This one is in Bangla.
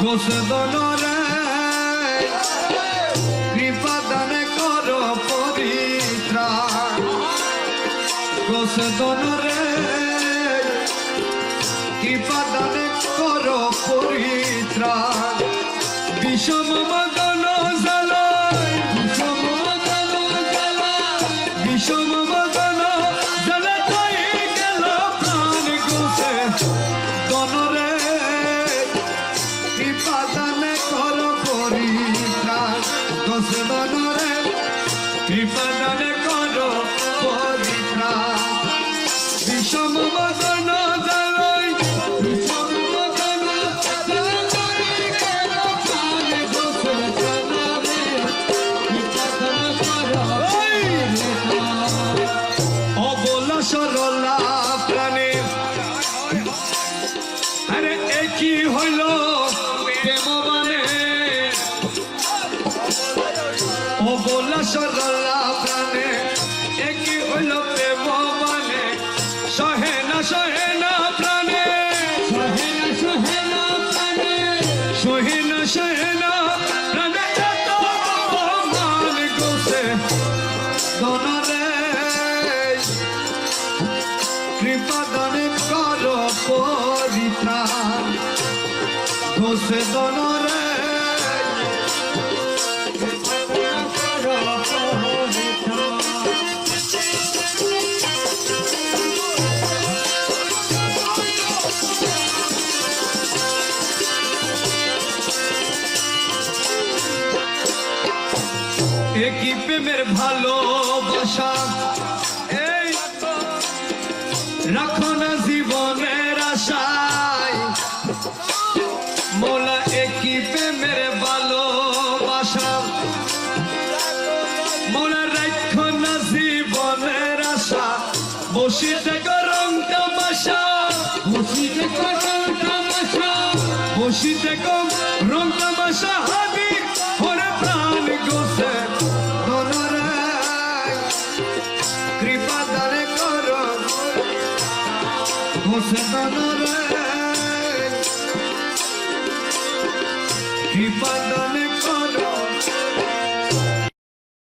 ঘোষ দনরে কৃপা দানে কর পবিত্রাণ ঘোষ দনরে কৃপা দানে কর পবিত্রাণ বিষম মদন দনরে কৃপা দানে কর পরিত্রাণ অবলা সরলা প্রাণে আরে একই হইল প্রেমবানে সরলা প্রাণে একই হইল প্রেমবানে সহে না সহে না প্রাণে। সহে না সহে না প্রাণে। সহে না সহে না প্রাণে। মান গোসে দনরে কৃপা দানে কর পরিত্রাণ। একই প্রেমের ভালোবাসা। এই রাখো না জীবনের আশায়। মোলা একই প্রেমের ভালোবাসা। মোলা রাখো না জীবনের আশা। বসিতে রং তামাশা। বসিতে রং তামাশা। বসিতে রং তামাশা। কৃপা দানে করো।